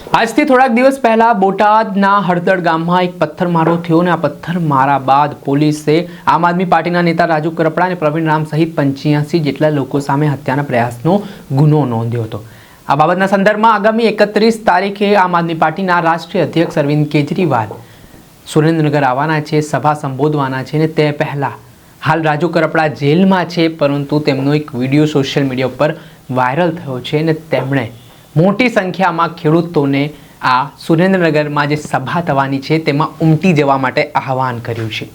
આજથી થોડાક દિવસ પહેલા બોટાદના હળદળ ગામમાં એક પથ્થરમારો થયો અને આ પથ્થરમારા બાદ પોલીસે આમ આદમી પાર્ટીના નેતા રાજુ કરપડા અને પ્રવીણ રામ સહિત પંચ્યાસી જેટલા લોકો સામે હત્યાના પ્રયાસનો ગુનો નોંધ્યો હતો. આ બાબતના સંદર્ભમાં આગામી એકત્રીસ તારીખે આમ આદમી પાર્ટીના રાષ્ટ્રીય અધ્યક્ષ અરવિંદ કેજરીવાલ સુરેન્દ્રનગર આવવાના છે, સભા સંબોધવાના છે અને તે પહેલાં હાલ રાજુ કરપડા જેલમાં છે, પરંતુ તેમનો એક વીડિયો સોશિયલ મીડિયા ઉપર વાયરલ થયો છે અને તેમણે મોટી સંખ્યામાં ખેડૂતોને આ સુરેન્દ્રનગરમાં જે સભા થવાની છે તેમાં ઉમટી જવા માટે આહવાન કર્યું છે.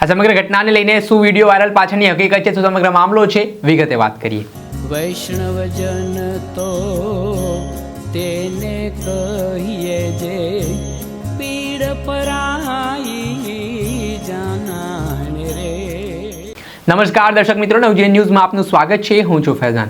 આ સમગ્ર ઘટનાને લઈને શું વીડિયો વાયરલ પાછળની હકીકત છે શું સમગ્ર મામલો છે વિગતે વાત કરીએ. વૈષ્ણવજન તો તેને કહીએ જે પીડ પરાઈ જાનાને રે. નમસ્કાર દર્શક મિત્રો નવજીવન ન્યૂઝમાં આપનું સ્વાગત છે. હું છું ફૈઝાન.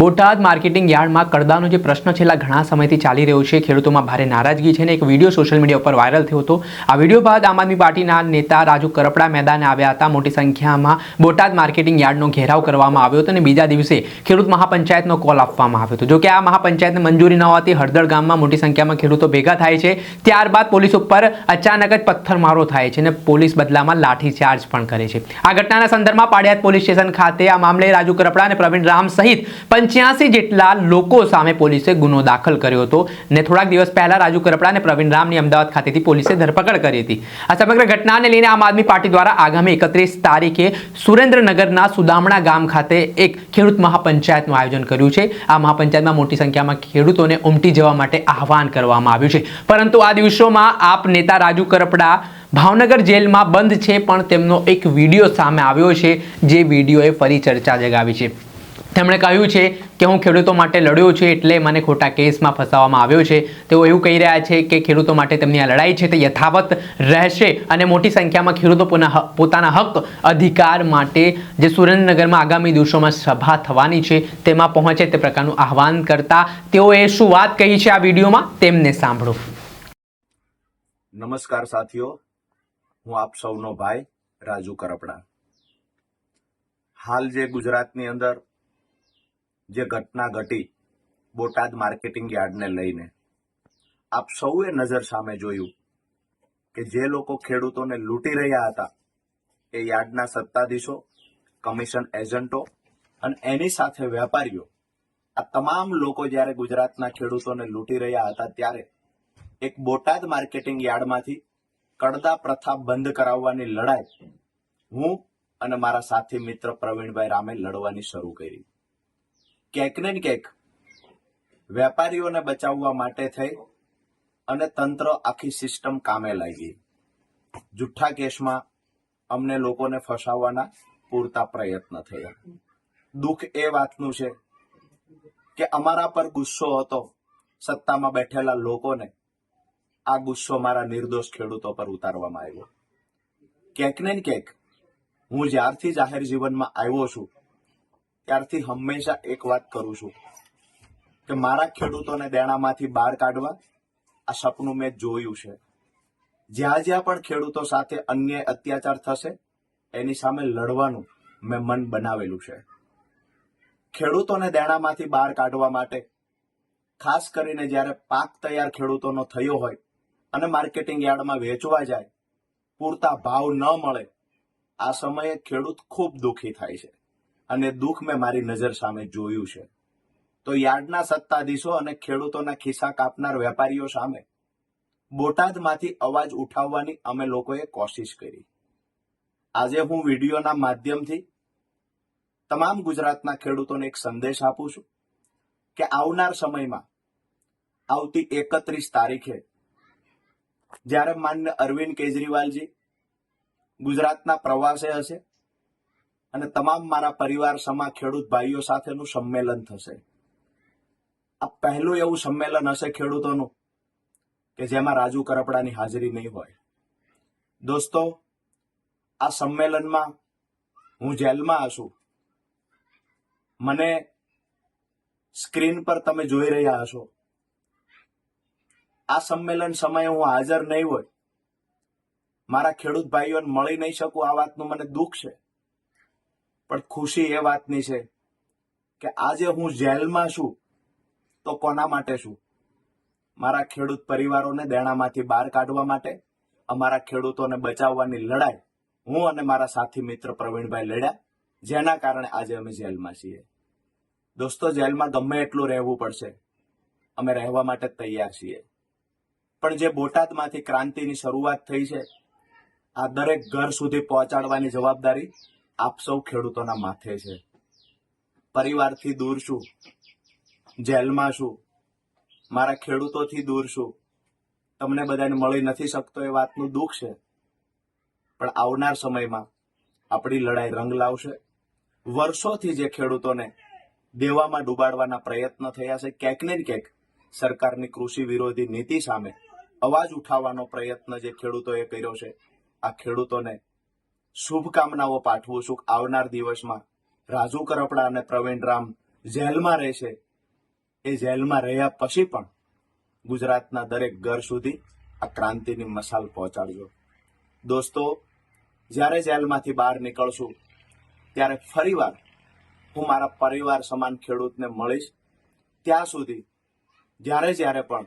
બોટાદ માર્કેટિંગ યાર્ડમાં કડદાનો જે પ્રશ્ન છેલ્લા ઘણા સમયથી ચાલી રહ્યો છે, ખેડૂતોમાં ભારે નારાજગી છે અને એક વીડિયો સોશિયલ મીડિયા ઉપર વાયરલ થયો હતો. આ વીડિયો બાદ આમ આદમી પાર્ટીના નેતા રાજુ કરપડા મેદાને આવ્યા હતા. મોટી સંખ્યામાં બોટાદ માર્કેટિંગ યાર્ડનો ઘેરાવ કરવામાં આવ્યો હતો અને બીજા દિવસે ખેડૂત મહાપંચાયતનો કોલ આપવામાં આવ્યો હતો. જો કે આ મહાપંચાયતને મંજૂરી ન હોવાથી હળદળ ગામમાં મોટી સંખ્યામાં ખેડૂતો ભેગા થાય છે. ત્યારબાદ પોલીસ ઉપર અચાનક જ પથ્થરમારો થાય છે અને પોલીસ બદલામાં લાઠીચાર્જ પણ કરે છે. આ ઘટનાના સંદર્ભમાં પાડિયાદ પોલીસ સ્ટેશન ખાતે આ મામલે રાજુ કરપડા અને પ્રવીણ રામ સહિત પંચ્યાસી જેટલા લોકો સામે પોલીસે ગુનો દાખલ કર્યો હતો ને થોડાક દિવસ પહેલા રાજુ કરપડા અને પ્રવીણ રામની અમદાવાદ ખાતેથી પોલીસે ધરપકડ કરી હતી. આ સમગ્ર ઘટનાને લઈને આમ આદમી પાર્ટી દ્વારા આગામી એકત્રીસ તારીખે સુરેન્દ્રનગરના સુદામણા ગામ ખાતે એક ખેડૂત મહાપંચાયતનું આયોજન કર્યું છે. આ મહાપંચાયતમાં મોટી સંખ્યામાં ખેડૂતોને ઉમટી જવા માટે આહવાન કરવામાં આવ્યું છે. પરંતુ આ દિવસોમાં આપ નેતા રાજુ કરપડા ભાવનગર જેલમાં બંધ છે, પણ તેમનો એક વીડિયો સામે આવ્યો છે, જે વિડીયોએ ફરી ચર્ચા જગાવી છે. તેમણે કહ્યું છે કે હું ખેડૂતો માટે લડ્યો છું એટલે મને ખોટા કેસમાં ફસાવવામાં આવ્યો છે. તેઓ એવું કહી રહ્યા છે કે ખેડૂતો માટે તેમની આ લડાઈ છે તે યથાવત રહેશે અને મોટી સંખ્યામાં ખેડૂતો પોતાના હક, અધિકાર માટે જે સુરેન્દ્રનગરમાં આગામી દિવસોમાં સભા થવાની છે તેમાં પહોંચે તે પ્રકારનું આહવાન કરતા તેઓએ શું વાત કહી છે આ વિડીયોમાં તેમને સાંભળો. નમસ્કાર સાથીઓ, હું આપ સૌનો ભાઈ રાજુ કરપડા. હાલ જે ગુજરાતની અંદર જે ઘટના ઘટી બોટાદ માર્કેટિંગ યાર્ડને લઈને. આપ સૌએ નજર સામે જોયું કે જે લોકો ખેડૂતોને લૂંટી રહ્યા હતા, એ યાર્ડના સત્તાધીશો, કમિશન એજન્ટો અને એની સાથે વેપારીઓ. આ તમામ લોકો જ્યારે ગુજરાતના ખેડૂતોને લૂંટી રહ્યા હતા ત્યારે એક બોટાદ માર્કેટિંગ યાર્ડમાંથી કડદા પ્રથા બંધ કરાવવાની લડાઈ હું અને મારા સાથી મિત્ર પ્રવીણભાઈ રામે લડવાની શરૂ કરી. ક્યાંક ને ક્યાંક વેપારીઓને બચાવવા માટે થઈ અને તંત્ર આખી સિસ્ટમ કામે લાગી. જુઠ્ઠા કેસમાં અમને લોકોને ફસાવવાના પૂરતા પ્રયત્ન થયા. દુઃખ એ વાતનું છે કે અમારા પર ગુસ્સો હતો સત્તામાં બેઠેલા લોકોને આ ગુસ્સો મારા નિર્દોષ ખેડૂતો પર ઉતારવામાં આવ્યો. ક્યાંક ને ક્યાંક હું જ્યારથી જાહેર જીવનમાં આવ્યો છું ત્યારથી હંમેશા એક વાત કરું છું કે મારા ખેડૂતોને દેણામાંથી બહાર કાઢવા આ સપનું મેં જોયું છે. જ્યાં જ્યાં પણ ખેડૂતો સાથે અન્ય અત્યાચાર થશે, એની સામે લડવાનું મેં મન બનાવેલું છે. ખેડૂતોને દેણામાંથી બહાર કાઢવા માટે, ખાસ કરીને જ્યારે પાક તૈયાર ખેડૂતોનો થયો હોય અને માર્કેટિંગ યાર્ડમાં વેચવા જાય, પૂરતા ભાવ ન મળે, આ સમયે ખેડૂત ખૂબ દુઃખી થાય છે. અને દુઃખ મેં મારી નજર સામે જોયું છે. તો યાર્ડના સત્તાધીશો અને ખેડૂતોના ખિસ્સા કાપનાર વેપારીઓ સામે બોટાદમાંથી અવાજ ઉઠાવવાની અમે લોકોએ કોશિશ કરી. આજે હું વિડીયોના માધ્યમથી તમામ ગુજરાતના ખેડૂતોને એક સંદેશ આપું છું કે આવનાર સમયમાં, આવતી એકત્રીસ તારીખે, જ્યારે માન્ય અરવિંદ કેજરીવાલજી ગુજરાતના પ્રવાસે હશે અને તમામ મારા પરિવાર સમા ખેડૂત ભાઈઓ સાથેનું સંમેલન થશે. આ પહેલું એવું સંમેલન હશે ખેડૂતોનું, કે જેમાં રાજુ કરપડાની હાજરી નહીં હોય. દોસ્તો, આ સંમેલનમાં હું જેલમાં હશું. મને સ્ક્રીન પર તમે જોઈ રહ્યા હશો. આ સંમેલન સમયે હું હાજર નહીં હોય. મારા ખેડૂત ભાઈઓને મળી નહીં શકું, આ વાતનું મને દુઃખ છે. પણ ખુશી એ વાતની છે કે આજે હું જેલમાં છું તો કોના માટે છું? મારા ખેડૂત પરિવારોને દેણામાંથી બહાર કાઢવા માટે, અમારા ખેડૂતોને બચાવવાની લડાઈ હું અને મારા સાથી મિત્ર પ્રવીણભાઈ લડ્યા, જેના કારણે આજે અમે જેલમાં છીએ. દોસ્તો, જેલમાં ગમે એટલું રહેવું પડશે. અમે રહેવા માટે તૈયાર છીએ. પણ જે બોટાદમાંથી ક્રાંતિની શરૂઆત થઈ છે, આ દરેક ઘર સુધી પહોંચાડવાની જવાબદારી આપ સૌ ખેડૂતોના માથે છે. પરિવારથી દૂર છું. જેલમાં છું. મારા ખેડૂતોથી દૂર છું. તમને બધાને મળી નથી શકતો એ વાતનું દુઃખ છે. પણ આવનાર સમયમાં આપણી લડાઈ રંગ લાવશે. વર્ષોથી જે ખેડૂતોને દેવામાં ડૂબાડવાના પ્રયત્ન થયા છે, ક્યાંક ને ક્યાંક સરકારની કૃષિ વિરોધી નીતિ સામે અવાજ ઉઠાવવાનો પ્રયત્ન જે ખેડૂતોએ કર્યો છે, આ ખેડૂતોને શુભકામનાઓ પાઠવું છું. આવનાર દિવસમાં રાજુ કરપડા અને પ્રવીણ રામ જેલમાં રહેશે. એ જેલમાં રહ્યા પછી પણ ગુજરાતના દરેક ઘર સુધી આ ક્રાંતિની મસાલ પહોંચાડજો. દોસ્તો, જ્યારે જેલમાંથી બહાર નીકળશું, ત્યારે ફરીવાર હું મારા પરિવાર સમાન ખેડૂતને મળીશ. ત્યાં સુધી, જ્યારે જ્યારે પણ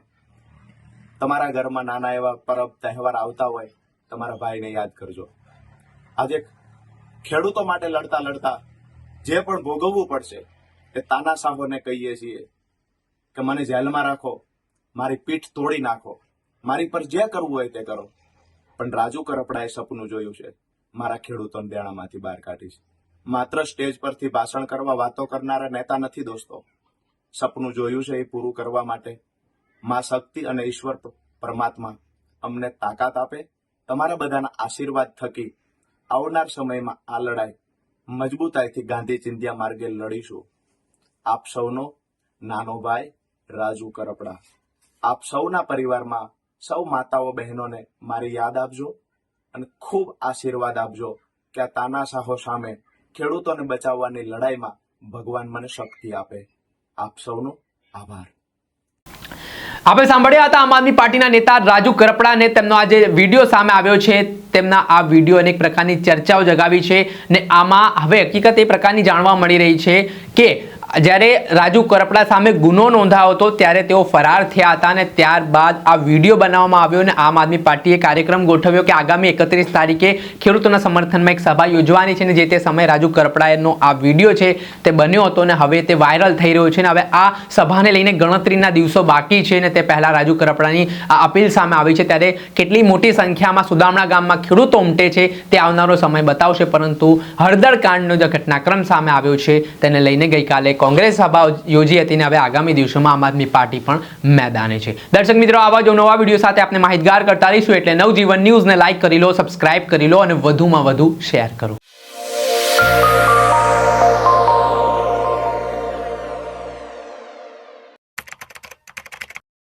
તમારા ઘરમાં નાના એવા પરબ તહેવાર આવતા હોય, તમારા ભાઈને યાદ કરજો. આજે ખેડૂતો માટે લડતા લડતા જે પણ ભોગવવું પડશે, એ તાનાશાહોને કહીએ છીએ કે મને જેલમાં રાખો, મારી પીઠ તોડી નાખો. મારી પર જે કરવું હોય તે કરો. પણ રાજુ કરપડાએ સપનું જોયું છે. મારા ખેડૂતોને દેણામાંથી બહાર કાઢીશ. માત્ર સ્ટેજ પરથી ભાષણ કરવા વાતો કરનારા નેતા નથી દોસ્તો. સપનું જોયું છે એ પૂરું કરવા માટે. માં શક્તિ અને ઈશ્વર પરમાત્મા અમને તાકાત આપે, તમારા બધાના આશીર્વાદ થકી આવનાર સમયમાં આ લડાઈ મજબૂતાઈથી ગાંધી ચિંધ્યા માર્ગે લડીશું. આપ સૌનો નાનો ભાઈ રાજુ કરપડા. આપ સૌના પરિવારમાં સૌ માતાઓ બહેનોને મારી યાદ આપજો અને ખૂબ આશીર્વાદ આપજો કે આ તાનાશાહો સામે ખેડૂતોને બચાવવાની લડાઈમાં ભગવાન મને શક્તિ આપે. આપ સૌનો આભાર. આપણે સાંભળ્યા હતા આમ આદમી પાર્ટીના નેતા રાજુ કરપડાને તેમનો આજે વીડિયો સામે આવ્યો છે, તેમના આ વીડિયો અનેક પ્રકારની ચર્ચાઓ જગાવી છે ને આમાં હવે હકીકત એ પ્રકારની જાણવા મળી રહી છે કે જ્યારે રાજુ કરપડા સામે ગુનો નોંધાયો હતો, ત્યારે તેઓ ફરાર થયા હતા અને ત્યારબાદ આ વીડિયો બનાવવામાં આવ્યો અને આમ આદમી પાર્ટીએ કાર્યક્રમ ગોઠવ્યો કે આગામી એકત્રીસ તારીખે ખેડૂતોના સમર્થનમાં એક સભા યોજવાની છે અને જે તે સમયે રાજુ કરપડાનો આ વીડિયો છે તે બન્યો હતો અને હવે તે વાયરલ થઈ રહ્યો છે અને હવે આ સભાને લઈને ગણતરીના દિવસો બાકી છે અને તે પહેલાં રાજુ કરપડાની આ અપીલ સામે આવી છે. ત્યારે કેટલી મોટી સંખ્યામાં સુદામણા ગામમાં ખેડૂતો ઉમટે છે તે આવનારો સમય બતાવશે, પરંતુ હળદર કાંડનો જે ઘટનાક્રમ સામે આવ્યો છે. તેને લઈને ગઈકાલે કોંગ્રેસ સભા યોજી હતી અને હવે આગામી દિવસોમાં આમ આદમી પાર્ટી પણ મેદાને છે. દર્શક મિત્રો, આવા જો નવા વીડિયો સાથે આપણે માહિતગાર કરતા રહીશું એટલે નવજીવન ન્યૂઝને લાઇક કરી લો, સબસ્ક્રાઇબ કરી લો અને વધુમાં વધુ શેર કરો.